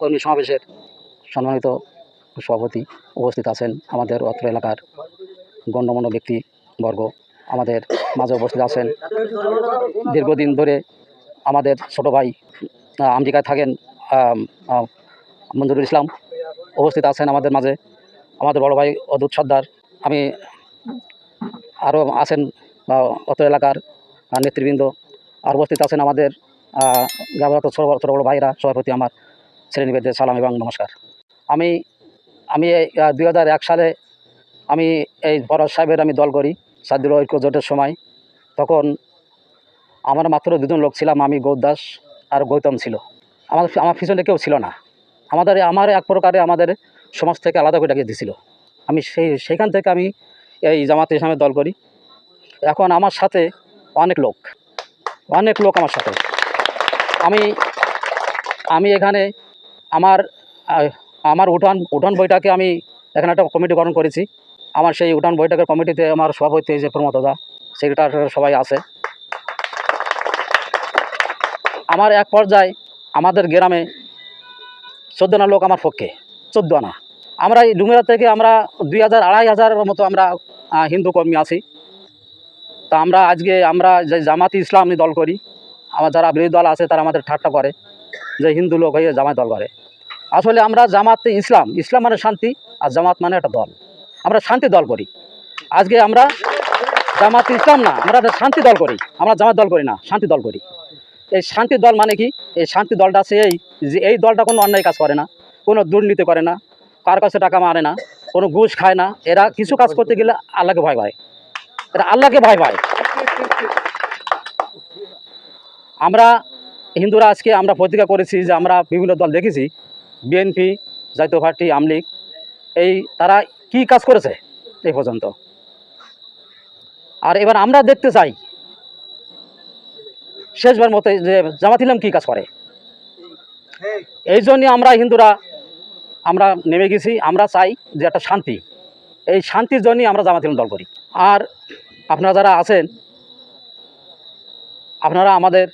কর্মী সমাবেশের সম্মানিত সভাপতি উপস্থিত আছেন আমাদের অত্র এলাকার গণ্যমান্য ব্যক্তিবর্গ। আমাদের মাঝে উপস্থিত আছেন দীর্ঘদিন ধরে আমাদের ছোট ভাই আমেরিকায় থাকেন মঞ্জুরুল ইসলাম উপস্থিত আছেন আমাদের মাঝে। আমাদের বড় ভাই অদূত সর্দার, আমি আরও আছেন অত্র এলাকার নেতৃবৃন্দ। আর উপস্থিত আছেন আমাদের ছোটো ছোটো বড়ো ভাইরা, সভাপতি আমার। শ্রেণীবেদের সালাম এবং নমস্কার। আমি আমি দুই হাজার এক সালে আমি এই বড় সাহেবের আমি দল করি সাদুল ঐক্য জোটের সময়। তখন আমার মাত্র দুজন লোক ছিলাম, আমি গৌদাস আর গৌতম ছিল। আমার আমার পিছনে কেউ ছিল না। আমাদের, আমার এক প্রকারে আমাদের সমাজ থেকে আলাদা করে ডাকিয়ে দিয়েছিল। আমি সেই, সেইখান থেকে আমি এই জামাত ইসলামের দল করি। এখন আমার সাথে অনেক লোক অনেক লোক আমার সাথে। আমি আমি এখানে আমার আমার উঠান উঠান বইটাকে আমি এখানে একটা কমিটি গঠন করেছি। আমার সেই উঠান বৈঠকের কমিটিতে আমার সভাপতি যে প্রমোদদা সেক্রেটারি সবাই আছে। আমার এক পর্যায়ে আমাদের গ্রামে চোদ্দ আনা লোক আমার পক্ষে, চোদ্দ আনা। আমরা এই ডুমেরা থেকে আমরা দুই হাজার, আড়াই হাজার মতো আমরা হিন্দু কর্মী আছি। তা আমরা আজকে আমরা যে জামাতি ইসলাম দল করি, আমার যারা বিরোধী দল আছে তারা আমাদের ঠাট্টা করে। যে হিন্দু লোক হয়ে জামাত দল করে। আসলে আমরা জামাত ইসলাম ইসলাম মানে শান্তি আর জামাত মানে একটা দল। আমরা শান্তি দল করি। আজকে আমরা জামাত ইসলাম না, আমরা একটা শান্তি দল করি। আমরা জামাত দল করি না, শান্তি দল করি। এই শান্তি দল মানে কি? এই শান্তি দলটা আছে এই যে এই দলটা কোনো অন্যায় কাজ করে না, কোনো দুর্নীতি করে না, কার কাছে টাকা মারে না, কোনো ঘুষ খায় না। এরা কিছু কাজ করতে গেলে আল্লাহকে ভয় পায়। এরা আল্লাহকে ভয় পায়। আমরা হিন্দুরা আজকে আমরা প্রতিজ্ঞা করেছি যে আমরা বিভিন্ন দল দেখেছি বিএনপি জাতীয় পার্টি আমলিগ এই তারা কি কাজ করেছে এই পর্যন্ত। আর এবার আমরা দেখতে চাই, শেষবার মতো যে জামাত ইসলাম কী কাজ করে। এই জন্যে আমরা হিন্দুরা, আমরা নেমে গেছি, আমরা চাই যে একটা শান্তি। এই শান্তির জন্যই আমরা জামাত ইসলাম দল করি। আর আপনারা যারা আছেন, আপনারা আমাদের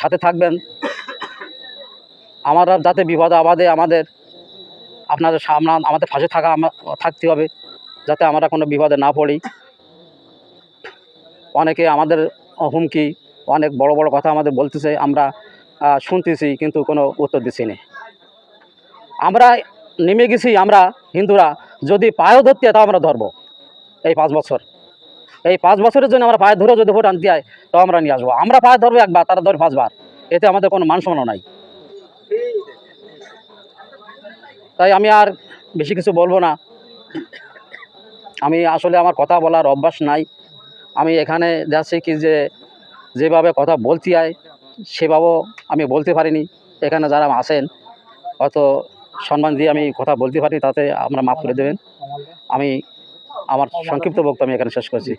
সাথে থাকবেন। আমরা যাতে বিপদ আবাদে আমাদের আপনাদের সামনা আমাদের পাশে থাকা থাকতে হবে, যাতে আমরা কোনো বিপদে না পড়ি। অনেকে আমাদের হুমকি, অনেক বড় বড় কথা আমাদের বলতেছে, আমরা শুনতেছি কিন্তু কোনো উত্তর দিচ্ছি না। আমরা নেমে গেছি, আমরা হিন্দুরা, যদি পায়েও ধরতে তাও আমরা ধরবো, এই পাঁচ বছর। এই পাঁচ বছরের জন্য আমরা পায়ে ধরে যদি ভোট আনতে হয় তাও আমরা নিয়ে আসব। আমরা পায়ে ধরবো একবার, তারা ধরে পাঁচবার। এতে আমাদের কোনো মান সম্মান নাই। তাই আমি আর বেশি কিছু বলব না। আমি আসলে আমার কথা বলার অভ্যাস নাই। আমি এখানে যাচ্ছি কি যে, যেভাবে কথা বলতে হয় সেভাবেও আমি বলতে পারিনি। এখানে যারা আছেন হয়তো সম্মান দিয়ে আমি কথা বলতে পারি তাতে আমরা মাফ করে দেবেন। আমি আমার সংক্ষিপ্ত বক্তব্য আমি এখানে শেষ করছি।